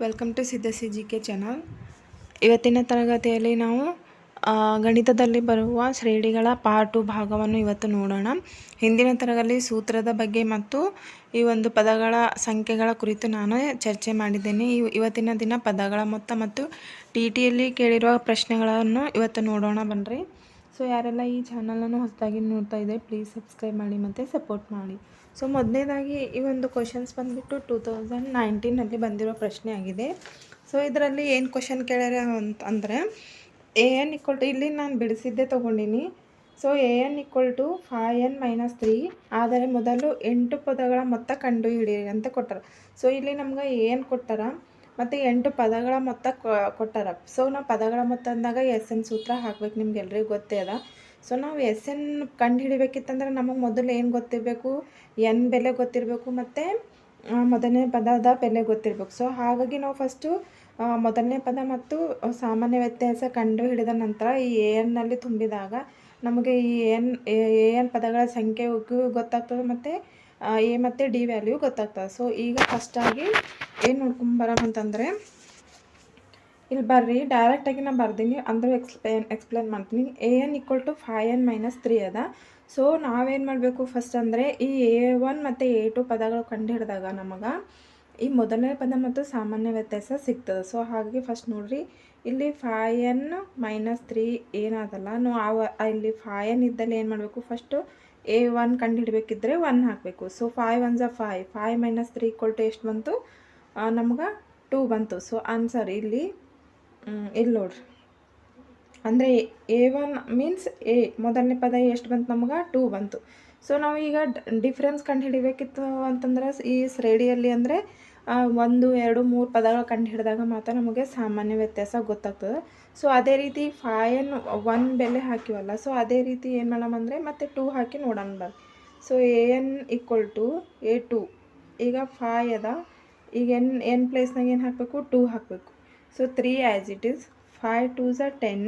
Welcome to ಸಿದ್ಧಸಿ G K channel ಇವತ್ತಿನ ತರಗತಿಯಲ್ಲಿ ನಾವು ಗಣಿತದಲ್ಲಿ ಬರುವ ಶ್ರೇಣಿಗಳ ಪಾಟು ಭಾಗವನ್ನು ಇವತ್ತು ನೋಡೋಣ. ಹಿಂದಿನ ತರಗತಿ ಸೂತ್ರದ ಬಗ್ಗೆ ಮತ್ತು ಈ ಒಂದು ಪದಗಳ ಸಂಖ್ಯೆಗಳ ಕುರಿತು ನಾನು ಚರ್ಚೆ ಮಾಡಿದ್ದೇನೆ. ಇವ್- ಇವತ್ತಿನ ದಿನ ಪದಗಳ ಮೊತ್ತ ಮತ್ತು ಟಿ ಟಿಯಲ್ಲಿ ಕೇಳಿರುವ ಪ್ರಶ್ನೆಗಳನ್ನು ಇವತ್ತು ನೋಡೋಣ ಬನ್ನಿರಿ ಸೊ ಯಾರೆಲ್ಲ ಈ ಚಾನಲನ್ನು ಹೊಸದಾಗಿ ನೋಡ್ತಾ ಇದೆ ಪ್ಲೀಸ್ ಸಬ್ಸ್ಕ್ರೈಬ್ ಮಾಡಿ ಮತ್ತು ಸಪೋರ್ಟ್ ಮಾಡಿ. ಸೊ ಮೊದಲನೇದಾಗಿ ಈ ಒಂದು ಕ್ವಶನ್ಸ್ ಬಂದುಬಿಟ್ಟು ಟೂ ತೌಸಂಡ್ ನೈನ್ಟೀನಲ್ಲಿ ಬಂದಿರೋ ಪ್ರಶ್ನೆ ಆಗಿದೆ. ಸೊ ಇದರಲ್ಲಿ ಏನು ಕ್ವಶನ್ ಕೇಳ್ಯಾರ ಅಂತ ಅಂದರೆ ಎ ಎನ್ ಇಕ್ವಲ್ ಟು ಇಲ್ಲಿ ನಾನು ಬಿಡಿಸಿದ್ದೆ ತೊಗೊಂಡಿನಿ. So A N equal to five N minus three ಆದರೆ ಮೊದಲು ಎಂಟು ಪದಗಳ ಮೊತ್ತ ಕಂಡುಹಿಡಿಯಿರಿ ಅಂತ ಕೊಟ್ಟಾರ. ಸೊ ಇಲ್ಲಿ ನಮ್ಗೆ ಏನು ಕೊಟ್ಟಾರ? ಮತ್ತು ಎಂಟು ಪದಗಳ ಮೊತ್ತ ಕೊಟ್ಟಾರ. ಸೊ ನಾವು ಪದಗಳ ಮೊತ್ತ ಅಂದಾಗ ಎಸ್ ಎನ್ ಸೂತ್ರ ಹಾಕ್ಬೇಕು ನಿಮ್ಗೆ ಎಲ್ರಿಗೂ ಗೊತ್ತೇ ಅದ. ಸೊ ನಾವು ಎಸ್ ಎನ್ ಕಂಡು ಹಿಡಿಬೇಕಿತ್ತಂದ್ರೆ ನಮಗೆ ಮೊದಲು ಏನು ಗೊತ್ತಿರಬೇಕು? ಎನ್ ಬೆಲೆ ಗೊತ್ತಿರಬೇಕು ಮತ್ತು ಮೊದಲನೇ ಪದದ ಬೆಲೆ ಗೊತ್ತಿರಬೇಕು. ಸೊ ಹಾಗಾಗಿ ನಾವು ಫಸ್ಟು ಮೊದಲನೇ ಪದ ಮತ್ತು ಸಾಮಾನ್ಯ ವ್ಯತ್ಯಾಸ ಕಂಡು ಹಿಡಿದ ನಂತರ ಈ ಎ ಎನ್ನಲ್ಲಿ ತುಂಬಿದಾಗ ನಮಗೆ ಈ ಎನ್ ಎ ಎನ್ ಪದಗಳ ಸಂಖ್ಯೆ ಗೊತ್ತಾಗ್ತದೆ ಮತ್ತು ಎ ಮತ್ತು ಡಿ ವ್ಯಾಲ್ಯೂ ಗೊತ್ತಾಗ್ತದೆ. ಸೊ ಈಗ ಫಸ್ಟಾಗಿ ಏನು ನೋಡ್ಕೊಂಬರೋಮಂತಂದರೆ ಇಲ್ಲಿ ಬರ್ರಿ ಡೈರೆಕ್ಟಾಗಿ ನಾನು ಬರ್ದೀನಿ, ಅಂದ್ರೆ ಎಕ್ಸ್ಪ್ಲೇನ್ ಎಕ್ಸ್ಪ್ಲೇನ್ ಮಾಡ್ತೀನಿ. A N equal to five N minus three ಅದ. ಸೊ ನಾವೇನು ಮಾಡಬೇಕು ಫಸ್ಟ್ ಅಂದರೆ, ಈ ಎ ಒನ್ ಮತ್ತು ಎ ಟು ಪದಗಳು ಕಂಡು ಹಿಡಿದಾಗ ನಮಗೆ ಈ ಮೊದಲನೇ ಪದ ಮತ್ತು ಸಾಮಾನ್ಯ ವ್ಯತ್ಯಾಸ ಸಿಗ್ತದೆ. ಸೊ ಹಾಗಾಗಿ ಫಸ್ಟ್ ನೋಡ್ರಿ, ಇಲ್ಲಿ ಫೈ ಎನ್ ಮೈನಸ್ ತ್ರೀ ಏನಾದಲ್ಲ, ನಾವು ಆ ಇಲ್ಲಿ ಫೈ ಎನ್ ಇದ್ದಲ್ಲಿ ಏನು ಮಾಡಬೇಕು? ಫಸ್ಟು ಎ ಒನ್ ಕಂಡು ಹಿಡಬೇಕಿದ್ರೆ ಒನ್ ಹಾಕಬೇಕು. So five one ಝ five five minus three equal to ಎಷ್ಟು ಬಂತು? ನಮ್ಗೆ ಟೂ ಬಂತು. ಸೊ ಆನ್ಸರ್ ಇಲ್ಲಿ ಇಲ್ಲಿ ನೋಡ್ರಿ. ಅಂದರೆ ಎ ಒನ್ ಮೀನ್ಸ್ ಎ ಮೊದಲನೇ ಪದ ಎಷ್ಟು ಬಂತು ನಮ್ಗೆ? ಟೂ ಬಂತು. ಸೊ ನಾವು ಈಗ ಡಿಫ್ರೆನ್ಸ್ ಕಂಡು ಹಿಡಿಬೇಕಿತ್ತು ಅಂತಂದ್ರೆ ಈ ಶ್ರೇಣಿಯಲ್ಲಿ ಅಂದರೆ ಒಂದು, ಎರಡು, ಮೂರು ಪದಗಳು ಕಂಡು ಹಿಡಿದಾಗ ಮಾತ್ರ ನಮಗೆ ಸಾಮಾನ್ಯ ವ್ಯತ್ಯಾಸ ಗೊತ್ತಾಗ್ತದೆ. ಸೊ ಅದೇ ರೀತಿ ಫೈನ್ ಒನ್ ಬೆಲೆ ಹಾಕಿವಲ್ಲ ಸೊ ಅದೇ ರೀತಿ ಏನು ಮಾಡೋಣ ಅಂದರೆ ಮತ್ತೆ ಟೂ ಹಾಕಿ ನೋಡೋಣ ಬರ್ರಿ so A N equal to A two ಈಗ ಫೈ ಅದ. ಈಗ ಎನ್ ಎನ್ ಪ್ಲೇಸ್ನಾಗ ಏನು ಹಾಕಬೇಕು? ಟೂ ಹಾಕಬೇಕು. So three as it is five two ಝ ten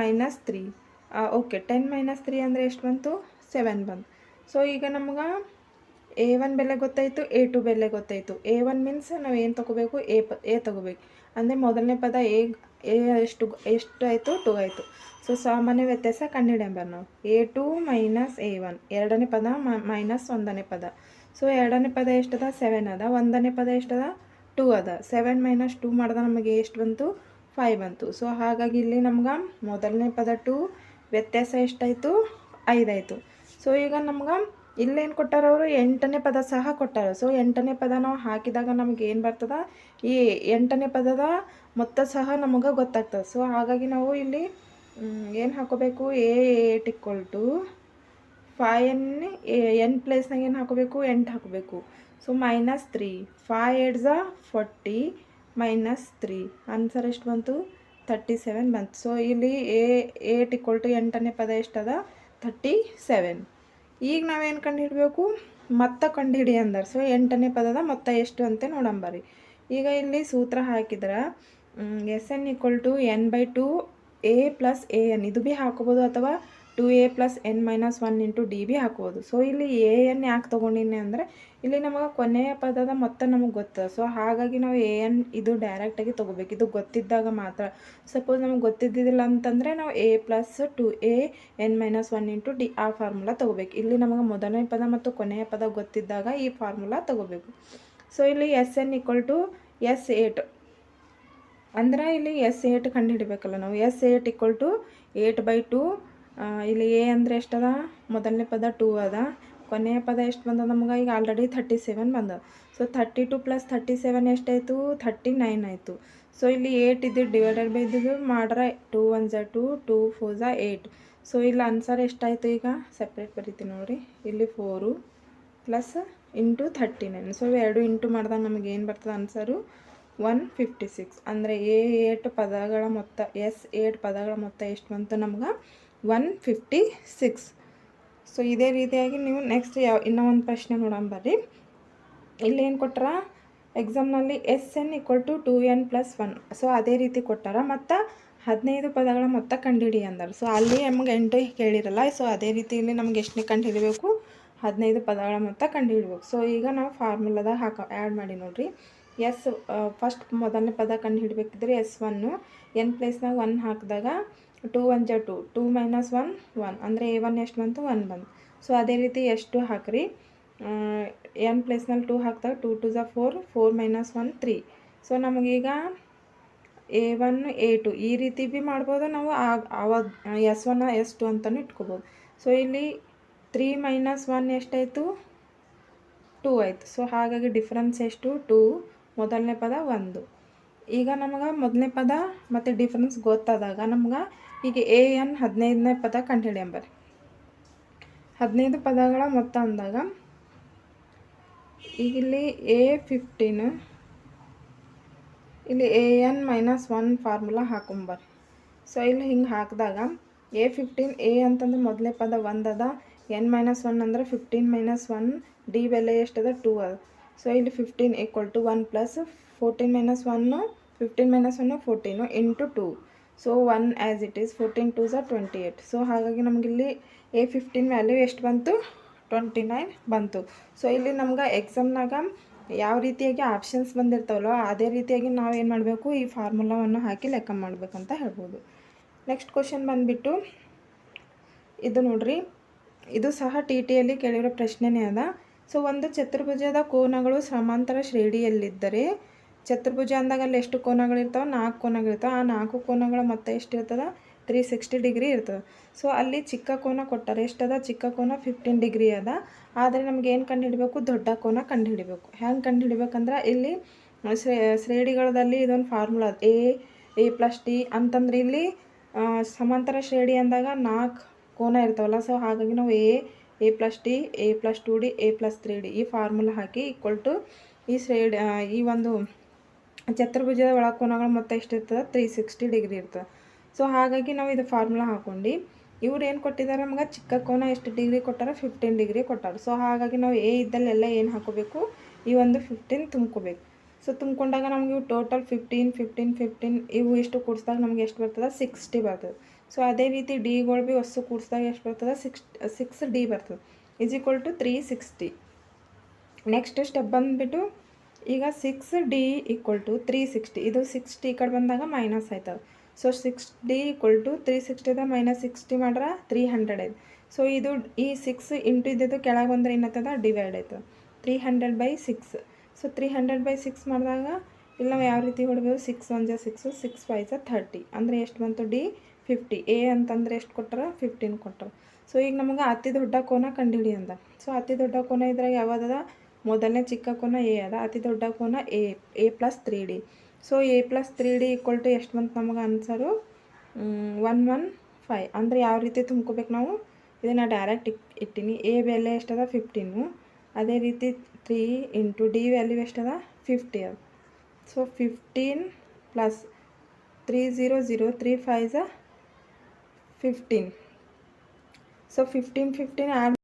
minus three okay ten minus three ಅಂದರೆ ಎಷ್ಟು ಬಂತು? ಸೆವೆನ್ ಬಂತು. ಸೊ ಈಗ ನಮ್ಗೆ ಎ ಒನ್ ಬೆಲೆ ಗೊತ್ತಾಯಿತು ಎ ಟು ಬೆಲೆ ಗೊತ್ತಾಯಿತು. ಎ ಒನ್ ಮೀನ್ಸ್ ನಾವು ಏನು ತೊಗೋಬೇಕು? ಎ ಪ ಎ ತೊಗೋಬೇಕು. ಅಂದರೆ ಮೊದಲನೇ ಪದ ಎ ಎ ಎಷ್ಟು ಎಷ್ಟು ಆಯಿತು? ಟು ಆಯಿತು. ಸೊ ಸಾಮಾನ್ಯ ವ್ಯತ್ಯಾಸ ಕಂಡುಹಿಡಿಯಂಬರ್ ನಾವು. A two minus A one ಎರಡನೇ ಪದ ಮೈನಸ್ ಒಂದನೇ ಪದ. ಸೊ ಎರಡನೇ ಪದ ಎಷ್ಟದ? ಸೆವೆನ್ ಅದ. ಒಂದನೇ ಪದ ಎಷ್ಟದ? ಟೂ ಅದ. ಸೆವೆನ್ ಮೈನಸ್ ಟೂ ಮಾಡಿದ ನಮಗೆ ಎಷ್ಟು ಬಂತು? ಫೈವ್ ಬಂತು. ಸೊ ಹಾಗಾಗಿ ಇಲ್ಲಿ ನಮ್ಗೆ ಮೊದಲನೇ ಪದ ಟು ವ್ಯತ್ಯಾಸ ಎಷ್ಟಾಯಿತು? ಐದಾಯಿತು ಸೊ ಈಗ ನಮ್ಗೆ ಇಲ್ಲೇನು ಕೊಟ್ಟಾರ ಅವರು? ಎಂಟನೇ ಪದ ಸಹ ಕೊಟ್ಟಾರ. ಸೊ ಎಂಟನೇ ಪದ ನಾವು ಹಾಕಿದಾಗ ನಮ್ಗೆ ಏನು ಬರ್ತದ? ಈ ಎಂಟನೇ ಪದದ ಮೊತ್ತ ಸಹ ನಮಗೆ ಗೊತ್ತಾಗ್ತದೆ. ಸೊ ಹಾಗಾಗಿ ನಾವು ಇಲ್ಲಿ ಏನು ಹಾಕೋಬೇಕು? A eight equal to five N N ಪ್ಲೇಸ್ನಾಗ ಏನು ಹಾಕೋಬೇಕು? ಎಂಟು ಹಾಕೋಬೇಕು. So minus three five eight forty minus three answer ಎಷ್ಟು ಬಂತು? ತರ್ಟಿ ಸೆವೆನ್ ಬಂತು. ಸೊ ಇಲ್ಲಿ ಎ ಏಟ್ ಇಕ್ವಲ್ ಟು ಎಂಟನೇ ಪದ ಎಷ್ಟದ? ಥರ್ಟಿ ಸೆವೆನ್ ಈಗ ನಾವೇನು ಕಂಡು ಹಿಡಬೇಕು ಮೊತ್ತ ಕಂಡುಹಿಡಿ ಅಂದಾರ. ಸೊ ಎಂಟನೇ ಪದದ ಮೊತ್ತ ಎಷ್ಟು ಅಂತ ನೋಡಂಬರಿ ಈಗ ಇಲ್ಲಿ ಸೂತ್ರ ಹಾಕಿದ್ರೆ S N equal to N by two A plus A N ಇದು ಭೀ ಹಾಕೋಬೋದು ಅಥವಾ two A plus N minus one into D B ಹಾಕ್ಬೋದು. ಸೊ ಇಲ್ಲಿ ಎ ಎನ್ ಯಾಕೆ ತೊಗೊಂಡಿನಿ ಅಂದರೆ, ಇಲ್ಲಿ ನಮಗೆ ಕೊನೆಯ ಪದದ ಮೊತ್ತ ನಮಗೆ ಗೊತ್ತದ ಸೊ ಹಾಗಾಗಿ ನಾವು ಎ ಎನ್ ಇದು ಡೈರೆಕ್ಟಾಗಿ ತೊಗೋಬೇಕು. ಇದು ಗೊತ್ತಿದ್ದಾಗ ಮಾತ್ರ. ಸಪೋಸ್ ನಮಗೆ ಗೊತ್ತಿದ್ದಿಲ್ಲ ಅಂತಂದರೆ, ನಾವು A plus two A N minus one into D ಆ ಫಾರ್ಮುಲಾ ತೊಗೋಬೇಕು. ಇಲ್ಲಿ ನಮಗೆ ಮೊದಲನೇ ಪದ ಮತ್ತು ಕೊನೆಯ ಪದ ಗೊತ್ತಿದ್ದಾಗ ಈ ಫಾರ್ಮುಲಾ ತೊಗೋಬೇಕು. ಸೊ ಇಲ್ಲಿ S N equal to S eight. ಅಂದ್ರೆ, ಇಲ್ಲಿ ಎಸ್ ಏಟ್ ಕಂಡುಹಿಡಬೇಕಲ್ಲ ನಾವು. S eight equal to eight by two ಇಲ್ಲಿ ಎ ಅಂದರೆ ಎಷ್ಟದ? ಮೊದಲನೇ ಪದ ಟೂ ಅದ. ಕೊನೆಯ ಪದ ಎಷ್ಟು ಬಂದದ ನಮ್ಗೆ? ಈಗ ಆಲ್ರೆಡಿ ಥರ್ಟಿ ಸೆವೆನ್ ಬಂದದ. So thirty two plus thirty seven ಎಷ್ಟಾಯಿತು? ಥರ್ಟಿ ನೈನ್ ಆಯಿತು. ಸೊ ಇಲ್ಲಿ ಏಯ್ಟ್ ಇದ್ದು ಡಿವೈಡೆಡ್ ಬೈ ಇದ್ದಿದ್ದು ಮಾಡ್ರೆ ಟೂ ಒನ್ ಝ ಟು ಟೂ ಫೋರ್ ಝ ಏಯ್ಟ್ ಸೊ ಇಲ್ಲಿ ಆನ್ಸರ್ ಎಷ್ಟಾಯಿತು ಈಗ? ಸಪ್ರೇಟ್ ಬರೀತೀನಿ ನೋಡಿರಿ. ಇಲ್ಲಿ four plus into thirty nine so ಎರಡು ಇಂಟು ಮಾಡಿದಾಗ ನಮಗೆ ಏನು ಬರ್ತದೆ ಆನ್ಸರು ಒನ್ ಫಿಫ್ಟಿ ಸಿಕ್ಸ್ ಅಂದರೆ ಎ ಏಟ್ ಪದಗಳ ಮೊತ್ತ, ಎಸ್ ಏಟ್ ಪದಗಳ ಮೊತ್ತ ಎಷ್ಟು ಬಂತು ನಮ್ಗೆ? One fifty six. ಸೊ ಇದೇ ರೀತಿಯಾಗಿ ನೀವು ನೆಕ್ಸ್ಟ್ ಯಾವ, ಇನ್ನೂ ಒಂದು ಪ್ರಶ್ನೆ ನೋಡೋಣ ಬರ್ರಿ. ಇಲ್ಲಿ ಏನು ಕೊಟ್ಟಾರ ಎಕ್ಸಾಮ್ನಲ್ಲಿ S N equal to two N plus one so ಅದೇ ರೀತಿ ಕೊಟ್ಟಾರ. ಮತ್ತು ಹದಿನೈದು ಪದಗಳ ಮೊತ್ತ ಕಂಡುಹಿಡಿ ಅಂದರು. ಸೊ ಅಲ್ಲಿ ನಮ್ಗೆ ಎಂಟು ಕೇಳಿರಲ್ಲ. ಸೊ ಅದೇ ರೀತಿ ಇಲ್ಲಿ ನಮ್ಗೆ ಎಷ್ಟನೇ ಕಂಡು ಹಿಡಿಬೇಕು ಹದಿನೈದು ಪದಗಳ ಮೊತ್ತ ಕಂಡುಹಿಡ್ಬೇಕು. ಸೊ ಈಗ ನಾವು ಫಾರ್ಮುಲಾದಾಗ ಹಾಕ ಆ್ಯಡ್ ಮಾಡಿ ನೋಡಿರಿ. ಎಸ್ ಫಸ್ಟ್ ಮೊದಲನೇ ಪದ ಕಂಡು ಹಿಡಬೇಕಿದ್ರೆ ಎಸ್ ಒನ್ನು ಎನ್ ಪ್ಲೇಸ್ನಾಗ ಒನ್ ಹಾಕಿದಾಗ ಟೂ ಒನ್ ಜ two, two minus one one. ಅಂದರೆ ಎ ಒನ್ ಎಷ್ಟು ಬಂತು? ಒನ್ ಬಂತು. ಸೊ ಅದೇ ರೀತಿ ಎಷ್ಟು ಹಾಕ್ರಿ? ಎನ್ ಪ್ಲೇಸ್ನಲ್ಲಿ ಟೂ ಹಾಕಿದಾಗ two two ಝ four four minus one three. So ನಮಗೀಗ ಎ ಒನ್, ಎ ಟು ಈ ರೀತಿ ಭೀ ಮಾಡ್ಬೋದು ನಾವು. ಆವಾಗ ಎಸ್ ಒನ್, ಎಸ್ ಟು ಅಂತಲೂ ಇಟ್ಕೋಬೋದು. ಸೊ ಇಲ್ಲಿ ತ್ರೀ ಮೈನಸ್ ಒನ್ ಎಷ್ಟಾಯಿತು? ಟೂ ಆಯಿತು. ಸೊ ಹಾಗಾಗಿ ಡಿಫ್ರೆನ್ಸ್ ಎಷ್ಟು? ಟೂ. ಮೊದಲನೇ ಪದ ಒಂದು. ಈಗ ನಮಗೆ ಮೊದಲನೇ ಪದ ಮತ್ತು ಡಿಫ್ರೆನ್ಸ್ ಗೊತ್ತಾದಾಗ ನಮ್ಗೆ ಈಗ ಎ ಎನ್ ಹದಿನೈದನೇ ಪದ ಕಂಡುಹಿಡಿಯಂಬರಿ ಹದಿನೈದು ಪದಗಳ ಮೊತ್ತ ಅಂದಾಗ ಈಗ ಇಲ್ಲಿ ಎ ಫಿಫ್ಟೀನ್ ಇಲ್ಲಿ A N minus one formula ಹಾಕೊಂಬರ್ರಿ. So ಇಲ್ಲಿ ಹಿಂಗೆ ಹಾಕಿದಾಗ ಎ ಫಿಫ್ಟೀನ್ ಎ ಅಂತಂದ್ರೆ ಮೊದಲನೇ ಪದ ಒಂದದ ಎನ್ ಮೈನಸ್ ಒನ್ ಅಂದ್ರೆ ಫಿಫ್ಟೀನ್ ಮೈನಸ್ ಒನ್ ಡಿ ಬೆಲೆ ಎಷ್ಟದ ಟೂ ಅದ. ಸೊ ಇಲ್ಲಿ fifteen equal to one plus fourteen minus one fifteen minus one fourteen into two so one as it is fourteen two ಝ twenty eight so ಹಾಗಾಗಿ ನಮಗಿಲ್ಲಿ A fifteen value ಎಷ್ಟು ಬಂತು? Twenty nine ಬಂತು. So ಇಲ್ಲಿ ನಮ್ಗೆ ಎಕ್ಸಾಮ್ನಾಗ ಯಾವ ರೀತಿಯಾಗಿ ಆಪ್ಷನ್ಸ್ ಬಂದಿರ್ತಾವಲ್ಲ ಅದೇ ರೀತಿಯಾಗಿ ನಾವು ಏನು ಮಾಡಬೇಕು? ಈ ಫಾರ್ಮುಲಾವನ್ನು ಹಾಕಿ ಲೆಕ್ಕ ಮಾಡಬೇಕಂತ ಹೇಳ್ಬೋದು. ನೆಕ್ಸ್ಟ್ ಕ್ವಶನ್ ಬಂದುಬಿಟ್ಟು, ಇದು ನೋಡ್ರಿ. ಇದು ಸಹ ಟಿ ಟಿಯಲ್ಲಿ ಕೇಳಿರೋ ಪ್ರಶ್ನೆನೇ ಅದ. ಸೊ ಒಂದು ಚತುರ್ಭುಜದ ಕೋನಗಳು ಸಮಾಂತರ ಶ್ರೇಣಿಯಲ್ಲಿದ್ದರೆ ಚತುರ್ಭುಜ ಅಂದಾಗ ಅಲ್ಲಿ ಎಷ್ಟು ಕೋನಗಳಿರ್ತಾವೆ ನಾಲ್ಕು ಕೋನಗಳಿರ್ತಾವೆ ಆ ನಾಲ್ಕು ಕೋನಗಳ ಮೊತ್ತ ಎಷ್ಟು ಇರ್ತದೆ ತ್ರೀ ಸಿಕ್ಸ್ಟಿ ಡಿಗ್ರಿ ಇರ್ತದೆ. ಸೊ ಅಲ್ಲಿ ಚಿಕ್ಕ ಕೋನ ಕೊಟ್ಟಾರೆ ಎಷ್ಟದ? ಚಿಕ್ಕ ಕೋನ ಫಿಫ್ಟೀನ್ ಡಿಗ್ರಿ ಅದ. ಆದರೆ ನಮ್ಗೆ ಏನು ಕಂಡುಹಿಡಬೇಕು? ದೊಡ್ಡ ಕೋನ ಕಂಡುಹಿಡಬೇಕು. ಹೆಂಗೆ ಕಂಡುಹಿಡ್ಬೇಕಂದ್ರೆ ಇಲ್ಲಿ ಶ್ರೇ, ಶ್ರೇಣಿಗಳದಲ್ಲಿ ಇದೊಂದು formula A A plus T ಅಂತಂದ್ರೆ ಇಲ್ಲಿ ಸಮಾಂತರ ಶ್ರೇಣಿ ಅಂದಾಗ ನಾಲ್ಕು ಕೋನ ಇರ್ತಾವಲ್ಲ. ಸೊ ಹಾಗಾಗಿ ನಾವು A A plus T A plus two D A plus three D ಈ ಫಾರ್ಮುಲಾ ಹಾಕಿ ಈಕ್ವಲ್ ಟು ಈ ಶ್ರೇಡಿ ಈ ಒಂದು ಚತುರ್ಭುಜದ ಒಳಕೋನಗಳು ಮೊತ್ತ ಎಷ್ಟಿರ್ತದೆ? ತ್ರೀ ಸಿಕ್ಸ್ಟಿ ಡಿಗ್ರಿ ಇರ್ತದೆ. ಸೊ ಹಾಗಾಗಿ ನಾವು ಇದು ಫಾರ್ಮುಲಾ ಹಾಕೊಂಡು, ಇವ್ರು ಏನು ಕೊಟ್ಟಿದ್ದಾರೆ ನಮ್ಗೆ? ಚಿಕ್ಕ ಕೋನ ಎಷ್ಟು ಡಿಗ್ರಿ ಕೊಟ್ಟಾರ? ಫಿಫ್ಟೀನ್ ಡಿಗ್ರಿ ಕೊಟ್ಟಾರ. ಸೊ ಹಾಗಾಗಿ ನಾವು ಎ ಇದ್ದಲ್ಲೆಲ್ಲ ಏನು ಹಾಕೋಬೇಕು? ಈ ಒಂದು ಫಿಫ್ಟೀನ್ ತುಂಬ್ಕೋಬೇಕು. ಸೊ ತುಂಬ್ಕೊಂಡಾಗ ನಮಗೆ ಇವು ಟೋಟಲ್ ಫಿಫ್ಟೀನ್ ಫಿಫ್ಟೀನ್ ಫಿಫ್ಟೀನ್ ಇವು ಎಷ್ಟು ಕೂಡಿಸಿದಾಗ ನಮ್ಗೆ ಎಷ್ಟು ಬರ್ತದೆ? ಸಿಕ್ಸ್ಟಿ ಬರ್ತದೆ. ಸೊ ಅದೇ ರೀತಿ ಡಿಗಳು ಭೀ ವಸ್ತು ಕೂಡಿಸಿದಾಗ ಎಷ್ಟು ಬರ್ತದೆ? ಸಿಕ್ಸ್ ಸಿಕ್ಸ್ ಡಿ ಬರ್ತದೆ. Is equal to three sixty next step ಬಂದುಬಿಟ್ಟು ಈಗ six D equal to three sixty ಇದು ಸಿಕ್ಸ್ಟಿ ಈ ಕಡೆ ಬಂದಾಗ ಮೈನಸ್ ಆಯ್ತದೆ so six D equal to three ಸಿಕ್ಸ್ಟಿದ minus sixty ಮಾಡ್ರೆ ತ್ರೀ ಹಂಡ್ರೆಡ್ ಐದು ಸೊ ಇದು ಈ ಸಿಕ್ಸ್ ಇಂಟು ಇದ್ದಿದ್ದು ಕೆಳಗೆ ಬಂದ್ರೆ ಏನತ್ತದ? ಡಿವೈಡ್ ಆಯ್ತದೆ three hundred by six so three hundred by six ಮಾಡಿದಾಗ ಇಲ್ಲಿ ನಾವು ಯಾವ ರೀತಿ ಹೊಡ್ಬೋದು ಸಿಕ್ಸ್ ಒನ್ ಜ ಸಿಕ್ಸು ಸಿಕ್ಸ್ ಫೈ ಥರ್ಟಿ ಅಂದರೆ ಎಷ್ಟು ಬಂತು? ಡಿ ಫಿಫ್ಟಿ ಎ ಅಂತಂದ್ರೆ ಎಷ್ಟು ಕೊಟ್ಟರು ಫಿಫ್ಟೀನ್ ಕೊಟ್ಟರು ಸೊ ಈಗ ನಮಗೆ ಅತಿ ದೊಡ್ಡ ಕೋನ ಅಂದ ಸೊ ಅತಿ ದೊಡ್ಡ ಕೋನ ಇದ್ರಾಗ ಯಾವುದದ? ಮೊದಲನೇ ಚಿಕ್ಕ ಕೋನ ಎ ಅದ ಅತಿ ದೊಡ್ಡ ಕೋನ A A plus three D so A plus three D equal to ಎಷ್ಟು ಬಂತು ನಮಗೆ ಆನ್ಸರು ಒನ್ ಒನ್ ಫೈವ್ ಅಂದರೆ ಯಾವ ರೀತಿ ತುಂಬ್ಕೋಬೇಕು ನಾವು ಇದನ್ನು ಡೈರೆಕ್ಟ್ ಇಕ್ ಇಟ್ಟಿನಿ ಎ ಬೆಲೆ ಎಷ್ಟದ ಫಿಫ್ಟೀನು ಅದೇ ರೀತಿ ತ್ರೀ ಇಂಟು ಡಿ ವ್ಯಾಲ್ಯೂ ಎಷ್ಟದ ಫಿಫ್ಟಿ ಅದ so fifteen plus three zero zero three five ಝ fifteen so fifteen fifteen add